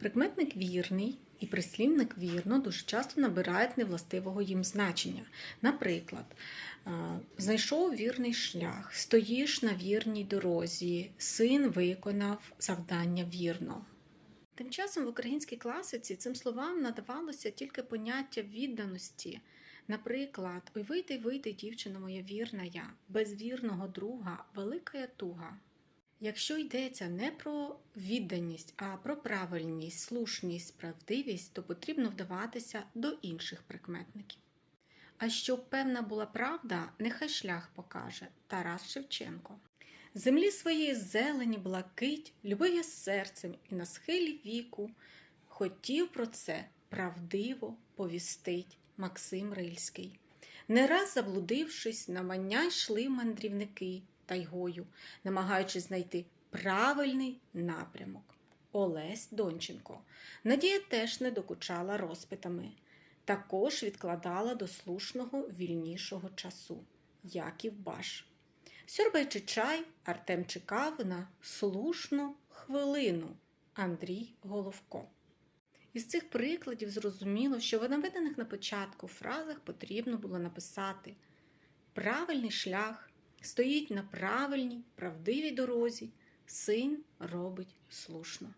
Прикметник вірний і прислівник вірно дуже часто набирають невластивого їм значення. Наприклад, е, знайшов вірний шлях, стоїш на вірній дорозі, син виконав завдання вірно. Тим часом в українській класиці цим словам надавалося тільки поняття відданості. Наприклад, ой вийди, вийди, дівчина моя вірна я, без вірного друга велика я туга. Якщо йдеться не про відданість, а про правильність, слушність, правдивість, то потрібно вдаватися до інших прикметників. А щоб певна була правда, нехай шлях покаже Тарас Шевченко. Землі своєї зелені блакить, любив я серцем і на схилі віку, хотів про це правдиво повістить Максим Рильський. Не раз заблудившись, на мання йшли мандрівники тайгою, намагаючись знайти правильний напрямок. Олесь Донченко. Надія теж не докучала розпитами, також відкладала до слушного вільнішого часу. Яків Баш. Сьорбаючи чай, Артем чекав на слушну хвилину Андрій Головко. Із цих прикладів зрозуміло, що в наведених на початку фразах потрібно було написати правильний шлях стоїть на правильній, правдивій дорозі, син робить слушно.